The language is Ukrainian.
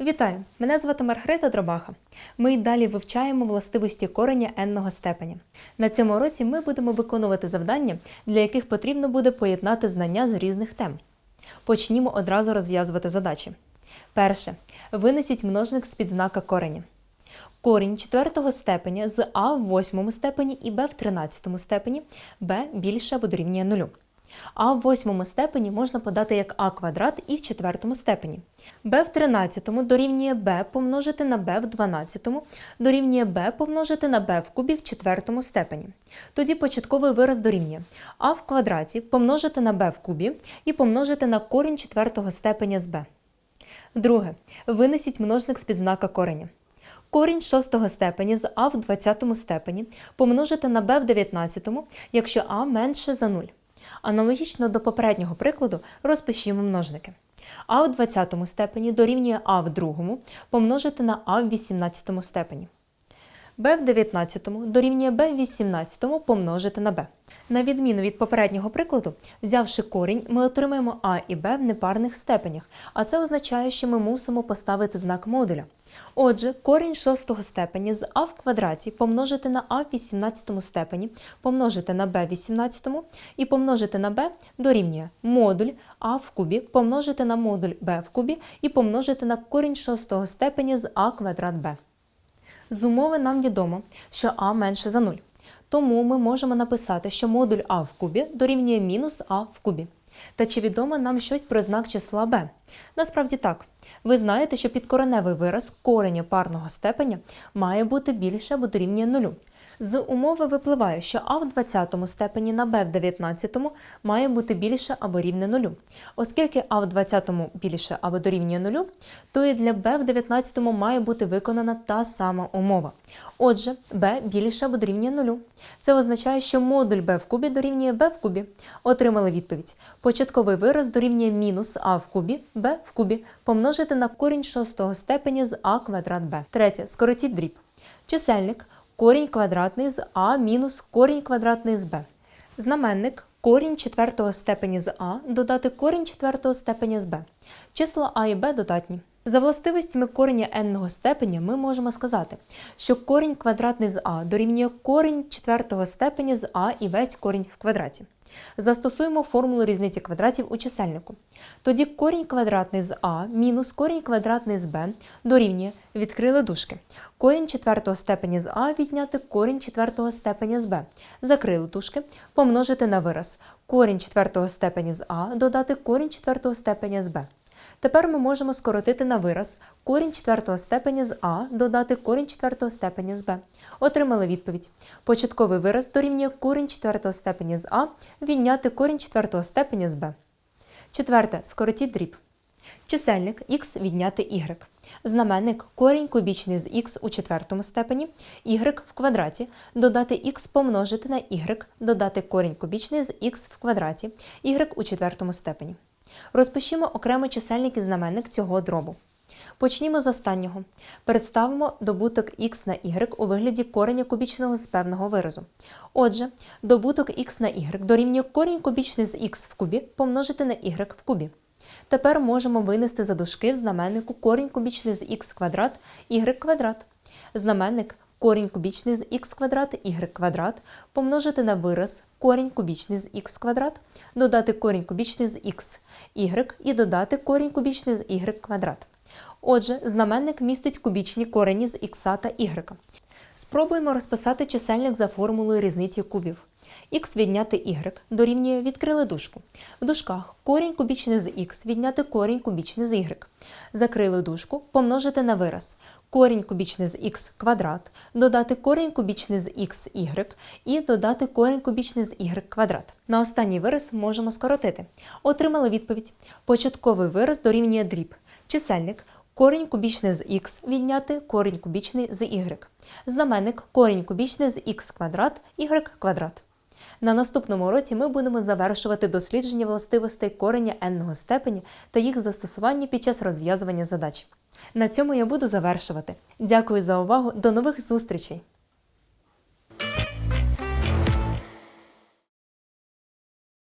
Вітаю! Мене звати Маргарита Дробаха. Ми й далі вивчаємо властивості кореня n-ного степеня. На цьому уроці ми будемо виконувати завдання, для яких потрібно буде поєднати знання з різних тем. Почнімо одразу розв'язувати задачі. Перше. Винесіть множник з підзнака кореня. Корінь четвертого степеня з а в восьмому степені і b в тринадцятому степені, b більше або дорівнює нулю. А в восьмому степені можна подати як а квадрат і в четвертому степені. b в тринадцятому дорівнює b помножити на b в дванадцятому, дорівнює b помножити на b в кубі в четвертому степені. Тоді початковий вираз дорівнює а в квадраті помножити на b в кубі і помножити на корінь четвертого степеня з b. Друге. Винесіть множник з підзнака кореня. Корінь шостого степені з а в 20 степені помножити на b в 19, якщо а менше за 0. Аналогічно до попереднього прикладу розпишімо множники. а в 20 степені дорівнює а в другому помножити на а в 18 степені. B в 19 дорівнює b в 18 помножити на b. На відміну від попереднього прикладу, взявши корінь, ми отримаємо а і b в непарних степенях, а це означає, що ми мусимо поставити знак модуля. Отже, корінь шостого степені з а в квадраті помножити на а в 18 степені, помножити на b в 18 і помножити на b дорівнює модуль а в кубі, помножити на модуль b в кубі і помножити на корінь шостого степені з а квадрат b. З умови нам відомо, що а менше за 0. Тому ми можемо написати, що модуль а в кубі дорівнює мінус а в кубі. Та чи відомо нам щось про знак числа b? Насправді так. Ви знаєте, що підкореневий вираз кореня парного степеня має бути більше або дорівнює нулю. З умови випливає, що а в 20 степені на b в 19 має бути більше або рівне нулю. Оскільки а в 20 більше або дорівнює нулю, то і для b в 19 має бути виконана та сама умова. Отже, b більше або дорівнює нулю. Це означає, що модуль b в кубі дорівнює b в кубі. Отримали відповідь. Початковий вираз дорівнює мінус а в кубі, b в кубі, помножити на корінь шостого степені з а квадрат b. Третє. Скоротіть дріб. Чисельник корінь квадратний з а мінус корінь квадратний з Б. Знаменник корінь четвертого степені з а додати корінь четвертого степені з Б. Числа а і Б додатні. За властивостями кореня n-ного степеня ми можемо сказати, що корінь квадратний з а дорівнює корінь четвертого степеня з а і весь корінь в квадраті. Застосуємо формулу різниці квадратів у чисельнику. Тоді корінь квадратний з а мінус корінь квадратний з b дорівнює відкрили дужки. Корінь четвертого степеня з а відняти корінь четвертого степеня з b. Закрили дужки, помножити на вираз. Корінь четвертого степеня з а додати корінь четвертого степеня з b. Тепер ми можемо скоротити на вираз корінь четвертого степеня з а додати корінь четвертого степеня з b. Отримали відповідь. Початковий вираз дорівнює корінь четвертого степеня з а відняти корінь четвертого степеня з b. Четверте. Скоротіть дріб. Чисельник х відняти y. Знаменник корінь кубічний з х у четвертому степені, y в квадраті, додати х помножити на y, додати корінь кубічний з х в квадраті, y у четвертому степені. Розпишімо окремо чисельник і знаменник цього дробу. Почнімо з останнього. Представимо добуток х на y у вигляді кореня кубічного з певного виразу. Отже, добуток х на y дорівнює корінь кубічний з х в кубі помножити на y в кубі. Тепер можемо винести за дужки в знаменнику корінь кубічний з х квадрат y квадрат. Знаменник корінь кубічний з х квадрат y квадрат помножити на вираз корінь кубічний з х квадрат, додати корінь кубічний з х y і додати корінь кубічний з y квадрат. Отже, знаменник містить кубічні корені з х та y. Спробуємо розписати чисельник за формулою різниці кубів. х відняти y дорівнює відкрили дужку. В дужках корінь кубічний з х відняти корінь кубічний з y. Закрили дужку, помножити на вираз. Корінь кубічний з х квадрат, додати корінь кубічний з х y і додати корінь кубічний з y квадрат. На останній вираз можемо скоротити. Отримали відповідь. Початковий вираз дорівнює дріб. Чисельник корінь кубічний з х відняти корінь кубічний з y. Знаменник корінь кубічний з х квадрат y квадрат. На наступному уроці ми будемо завершувати дослідження властивостей кореня n-ного степені та їх застосування під час розв'язування задач. На цьому я буду завершувати. Дякую за увагу. До нових зустрічей!